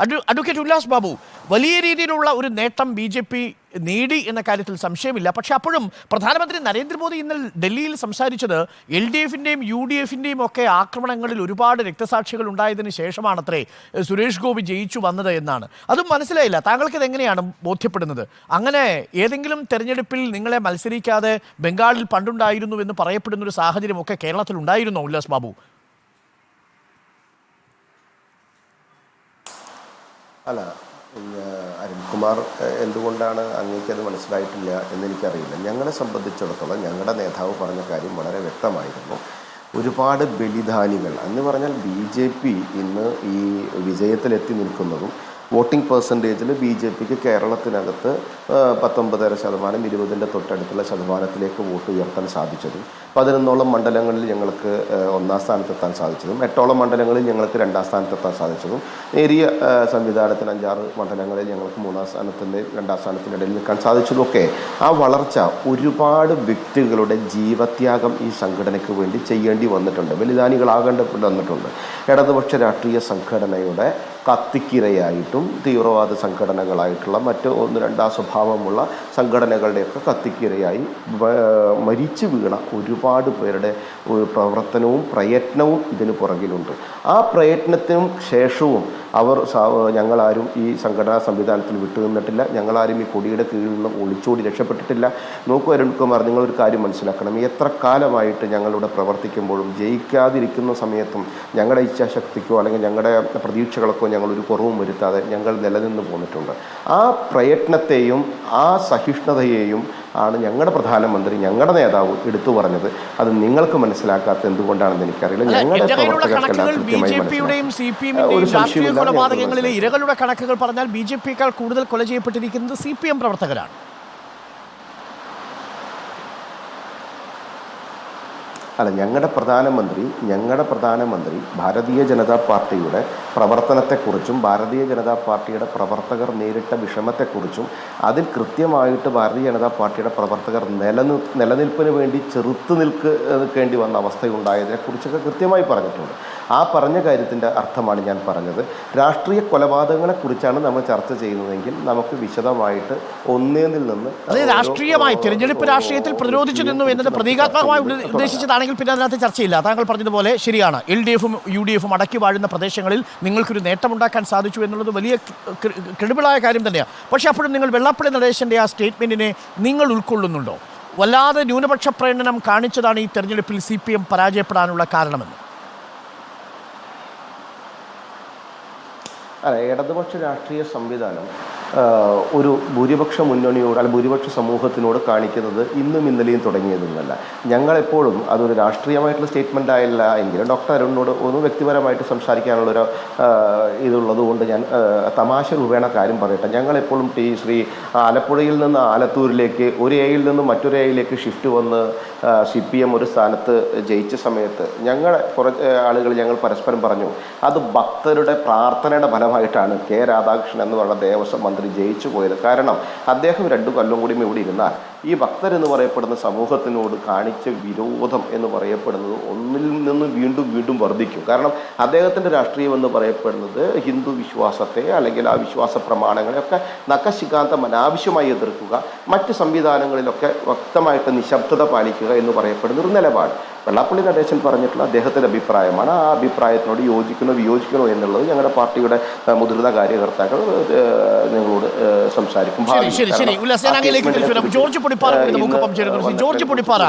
അഡ്വ advocate Ullas Babu വലിയ രീതിയിലുള്ള ഒരു നേട്ടം ബി ജെ പി നേടി എന്ന കാര്യത്തിൽ സംശയമില്ല. പക്ഷെ അപ്പോഴും പ്രധാനമന്ത്രി നരേന്ദ്രമോദി ഇന്നലെ ഡൽഹിയിൽ സംസാരിച്ചത് എൽ ഡി എഫിന്റെയും യു ഡി എഫിന്റെയും ഒക്കെ ആക്രമണങ്ങളിൽ ഒരുപാട് രക്തസാക്ഷികൾ ഉണ്ടായതിനു ശേഷമാണത്രേ സുരേഷ് ഗോപി ജയിച്ചു വന്നത് എന്നാണ്. അതും മനസ്സിലായില്ല. താങ്കൾക്ക് ഇത് എങ്ങനെയാണ് ബോധ്യപ്പെടുന്നത്? അങ്ങനെ ഏതെങ്കിലും തെരഞ്ഞെടുപ്പിൽ നിങ്ങളെ മത്സരിക്കാതെ ബംഗാളിൽ പണ്ടുണ്ടായിരുന്നു എന്ന് പറയപ്പെടുന്ന ഒരു സാഹചര്യമൊക്കെ കേരളത്തിൽ ഉണ്ടായിരുന്നോ ഉല്ലാസ് ബാബു? അല്ല അരുൺകുമാർ എന്തുകൊണ്ടാണ് അങ്ങേക്കത് മനസ്സിലായിട്ടില്ല എന്നെനിക്കറിയില്ല. ഞങ്ങളെ സംബന്ധിച്ചിടത്തോളം ഞങ്ങളുടെ നേതാവ് പറഞ്ഞ കാര്യം വളരെ വ്യക്തമായിരുന്നു. ഒരുപാട് ബലിദാനികൾ എന്ന് പറഞ്ഞാൽ ബി ജെ പി ഇന്ന് ഈ വിജയത്തിലെത്തി നിൽക്കുന്നതും വോട്ടിംഗ് പെർസെന്റേജിൽ ബി ജെ പിക്ക് കേരളത്തിനകത്ത് പത്തൊമ്പതര ശതമാനം ഇരുപതിന്റെ തൊട്ടടുത്തുള്ള ശതമാനത്തിലേക്ക് വോട്ട് ഉയർത്താൻ സാധിച്ചതും പതിനൊന്നോളം മണ്ഡലങ്ങളിൽ ഞങ്ങൾക്ക് ഒന്നാം സ്ഥാനത്തെത്താൻ സാധിച്ചതും എട്ടോളം മണ്ഡലങ്ങളിൽ ഞങ്ങൾക്ക് രണ്ടാം സ്ഥാനത്തെത്താൻ സാധിച്ചതും നേരിയ സംവിധാനത്തിന് അഞ്ചാറ് മണ്ഡലങ്ങളിൽ ഞങ്ങൾക്ക് മൂന്നാം സ്ഥാനത്തിന്റെ രണ്ടാം സ്ഥാനത്തിന്റെ ഇടയിൽ നിൽക്കാൻ സാധിച്ചതൊക്കെ ആ വളർച്ച ഒരുപാട് വ്യക്തികളുടെ ജീവത്യാഗം ഈ സംഘടനയ്ക്ക് വേണ്ടി ചെയ്യേണ്ടി വന്നിട്ടുണ്ട് ബലിദാനികളാകേണ്ട വന്നിട്ടുണ്ട്. ഇടതുപക്ഷ രാഷ്ട്രീയ സംഘടനയുടെ കത്തിക്കിരയായിട്ടും തീവ്രവാദ സംഘടനകളായിട്ടുള്ള മറ്റ് ഒന്ന് രണ്ടാം സ്വഭാവമുള്ള സംഘടനകളുടെയൊക്കെ കത്തിക്കിരയായി മരിച്ചു വീണ ഒരുപാട് പേരുടെ പ്രവർത്തനവും പ്രയത്നവും ഇതിന് പുറകിലുണ്ട്. ആ പ്രയത്നത്തിനും ശേഷവും അവർ ഞങ്ങളാരും ഈ സംഘടനാ സംവിധാനത്തിൽ വിട്ടുനിന്നിട്ടില്ല. ഞങ്ങളാരും ഈ കൊടിയുടെ കീഴിൽ നിന്ന് ഒളിച്ചോടി രക്ഷപ്പെട്ടിട്ടില്ല. നോക്കൂ അരുൺകുമാർ നിങ്ങളൊരു കാര്യം മനസ്സിലാക്കണം. എത്ര കാലമായിട്ട് ഞങ്ങളിവിടെ പ്രവർത്തിക്കുമ്പോഴും ജയിക്കാതിരിക്കുന്ന സമയത്തും ഞങ്ങളുടെ ഇച്ഛാശക്തിക്കോ അല്ലെങ്കിൽ ഞങ്ങളുടെ പ്രതീക്ഷകൾക്കോ ഞങ്ങളൊരു കുറവും വരുത്താതെ ഞങ്ങൾ നിലനിന്ന് പോന്നിട്ടുണ്ട്. ആ പ്രയത്നത്തെയും ആ സഹിഷ്ണുതയെയും ആണ് ഞങ്ങളുടെ പ്രധാനമന്ത്രി ഞങ്ങളുടെ നേതാവ് എടുത്തു പറഞ്ഞത്. അത് നിങ്ങൾക്ക് മനസ്സിലാക്കാത്ത എന്തുകൊണ്ടാണെന്ന് എനിക്കറിയില്ല. ഞങ്ങളുടെ പ്രവർത്തകർക്കെല്ലാം ഇരകളുടെ കണക്കുകൾ പറഞ്ഞാൽ ബി ജെ പിയേക്കാൾ കൂടുതൽ കൊല ചെയ്യപ്പെട്ടിരിക്കുന്നത് സി പി എം പ്രവർത്തകരാണ്. അല്ല ഞങ്ങളുടെ പ്രധാനമന്ത്രി ഞങ്ങളുടെ പ്രധാനമന്ത്രി ഭാരതീയ ജനതാ പാർട്ടിയുടെ പ്രവർത്തനത്തെക്കുറിച്ചും ഭാരതീയ ജനതാ പാർട്ടിയുടെ പ്രവർത്തകർ നേരിട്ട വിഷമത്തെക്കുറിച്ചും അതിൽ കൃത്യമായിട്ട് ഭാരതീയ ജനതാ പാർട്ടിയുടെ പ്രവർത്തകർ നിലനി നിലനിൽപ്പിന് വേണ്ടി ചെറുത്തു നിൽക്ക് നിൽക്കേണ്ടി വന്ന അവസ്ഥയുണ്ടായതിനെക്കുറിച്ചൊക്കെ കൃത്യമായി പറഞ്ഞിട്ടുണ്ട്. ആ പറഞ്ഞ കാര്യത്തിന്റെ അർത്ഥമാണ് ഞാൻ പറഞ്ഞത്. രാഷ്ട്രീയ കൊലപാതകങ്ങളെക്കുറിച്ചാണ് നമ്മൾ ചർച്ച ചെയ്യുന്നതെങ്കിൽ നമുക്ക് വിശദമായിട്ട് ഒന്നേന്നിൽ നിന്ന് രാഷ്ട്രീയമായി തിരഞ്ഞെടുപ്പ് രാഷ്ട്രീയത്തിൽ പ്രതിരോധിച്ചു നിന്നു എന്നത് പ്രതീകാത്മകമായി ഉദ്ദ- ഉദ്ദേശിച്ചതാണെങ്കിൽ പിന്നെ അതിനകത്ത് ചർച്ചയില്ല. താങ്കൾ പറഞ്ഞതുപോലെ ശരിയാണ്. എൽ ഡി എഫും യു ഡി എഫും അടക്കി വാഴുന്ന പ്രദേശങ്ങളിൽ നിങ്ങൾക്കൊരു നേട്ടമുണ്ടാക്കാൻ സാധിച്ചു എന്നുള്ളത് വലിയ ക്രെഡിബിളായ കാര്യം തന്നെയാണ്. പക്ഷേ അപ്പോഴും നിങ്ങൾ വെള്ളാപ്പള്ളി നടേശന്റെ ആ സ്റ്റേറ്റ്മെന്റിനെ നിങ്ങൾ ഉൾക്കൊള്ളുന്നുണ്ടോ? വല്ലാതെ ന്യൂനപക്ഷ പ്രകടനം കാണിച്ചതാണ് ഈ തെരഞ്ഞെടുപ്പിൽ സി പി എം പരാജയപ്പെടാനുള്ള കാരണമെന്ന്. അല്ല ഇടതുപക്ഷ രാഷ്ട്രീയ സംവിധാനം ഒരു ഭൂരിപക്ഷ മുന്നണിയോട് അല്ലെങ്കിൽ ഭൂരിപക്ഷ സമൂഹത്തിനോട് കാണിക്കുന്നത് ഇന്നും ഇന്നലെയും തുടങ്ങിയതൊന്നുമല്ല. ഞങ്ങളെപ്പോഴും അതൊരു രാഷ്ട്രീയമായിട്ടുള്ള സ്റ്റേറ്റ്മെന്റ് ആയില്ല എങ്കിലും ഡോക്ടർ അരുണിനോട് ഒന്ന് വ്യക്തിപരമായിട്ട് സംസാരിക്കാനുള്ളൊരു ഇതുള്ളതുകൊണ്ട് ഇതുള്ളത് ഞാൻ തമാശ രൂപേണ കാര്യം പറയട്ടെ. ഞങ്ങളെപ്പോഴും ടി ശ്രീ ആലപ്പുഴയിൽ നിന്ന് ആലത്തൂരിലേക്ക് ഒരു എയിൽ നിന്ന് മറ്റൊരു എയിലേക്ക് ഷിഫ്റ്റ് വന്ന് സി പി എം ഒരു സ്ഥാനത്ത് ജയിച്ച സമയത്ത് ഞങ്ങൾ കുറച്ച് ആളുകൾ ഞങ്ങൾ പരസ്പരം പറഞ്ഞു അത് ഭക്തരുടെ പ്രാർത്ഥനയുടെ ഫലമായിട്ടാണ് കെ രാധാകൃഷ്ണൻ എന്ന് പറയുന്ന ദേവസ്വം മന്ത്രി ജയിച്ചു പോയത്. കാരണം അദ്ദേഹം രണ്ടു കൊല്ലം കൂടിയും ഇവിടെ ഇരുന്നാൽ ഈ ഭക്തരെന്ന് പറയപ്പെടുന്ന സമൂഹത്തിനോട് കാണിച്ച വിരോധം എന്ന് പറയപ്പെടുന്നത് ഒന്നിൽ നിന്ന് വീണ്ടും വീണ്ടും വർദ്ധിക്കും. കാരണം അദ്ദേഹത്തിന്റെ രാഷ്ട്രീയം എന്ന് പറയപ്പെടുന്നത് ഹിന്ദു വിശ്വാസത്തെ അല്ലെങ്കിൽ ആ വിശ്വാസ പ്രമാണങ്ങളെയൊക്കെ നഖശികാന്തം അനാവശ്യമായി എതിർക്കുക മറ്റ് സംവിധാനങ്ങളിലൊക്കെ വ്യക്തമായിട്ട് നിശബ്ദത പാലിക്കുക എന്ന് പറയപ്പെടുന്ന ഒരു നിലപാട്. വെള്ളാപ്പള്ളി നടേശൻ പറഞ്ഞിട്ടുള്ള അദ്ദേഹത്തിന്റെ അഭിപ്രായമാണ്. ആ അഭിപ്രായത്തിനോട് യോജിക്കണോ വിയോജിക്കണോ എന്നുള്ളത് ഞങ്ങളുടെ പാർട്ടിയുടെ മുതിർന്ന കാര്യകർത്താക്കൾ നിങ്ങളോട് സംസാരിക്കും. ജോർജ് പൊടിപ്പാറ കുറിച്ച് നമുക്കൊപ്പം ചേരുന്നു ഇന്ന് ജോർജ് പൊടിപ്പാറ